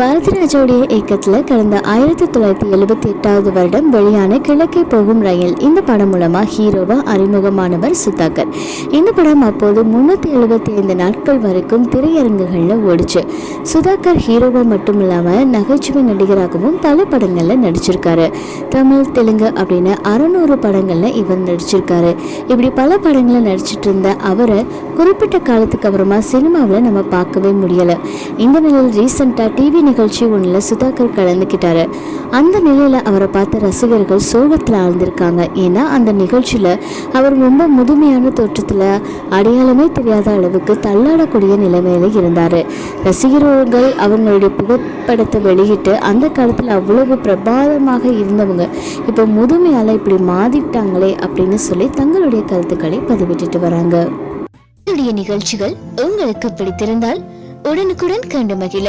பாரதிராஜாவுடைய இயக்கத்தில் கடந்த ஆயிரத்தி தொள்ளாயிரத்தி எழுபத்தி எட்டாவது வருடம் வெளியான கிழக்கே போகும் ரயில் இந்த படம் மூலமாக ஹீரோவா அறிமுகமானவர் சுதாகர். இந்த படம் அப்போது முன்னூற்றி எழுபத்தி ஐந்து நாட்கள் வரைக்கும் திரையரங்குகளில் ஓடிச்சு. சுதாகர் ஹீரோவா மட்டும் இல்லாமல் நகைச்சுவை நடிகராகவும் பல படங்களில் நடிச்சிருக்காரு. தமிழ் தெலுங்கு அப்படின்னு அறநூறு படங்களில் இவர் நடிச்சிருக்காரு. இப்படி பல படங்களில் நடிச்சிட்டு இருந்த அவரை குறிப்பிட்ட காலத்துக்கு அப்புறமா சினிமாவில் நம்ம பார்க்கவே முடியலை. இந்த நிலையில் ரீசெண்டாக டிவி நிகழ்ச்சி ஒன்றில் சுதாகர் கலந்துக்கிட்டாரு. அந்த நிலையில் அவரை பார்த்த ரசிகர்கள் சோகத்தில் ஆழ்ந்திருக்காங்க. ஏன்னா அந்த நிகழ்ச்சியில் அவர் ரொம்ப முதுமையான தோற்றத்தில் அடையாளமே தெரியாத அளவுக்கு தள்ளாடக்கூடிய நிலைமையில் இருந்தார். ரசிகர்கள் அவங்களுடைய புகைப்படத்தை வெளியிட்டு அந்த காலத்தில் அவ்வளவு பிரபாதமாக இருந்தவங்க இப்போ முதுமையால் இப்படி மாறிட்டாங்களே அப்படின்னு சொல்லி தங்களுடைய கருத்துக்களை பதிவிட்டுட்டு வராங்க. நிகழ்ச்சிகள் உங்களுக்கு பிடித்திருந்தால் உடனுக்குடன் கண்டு மகிழ.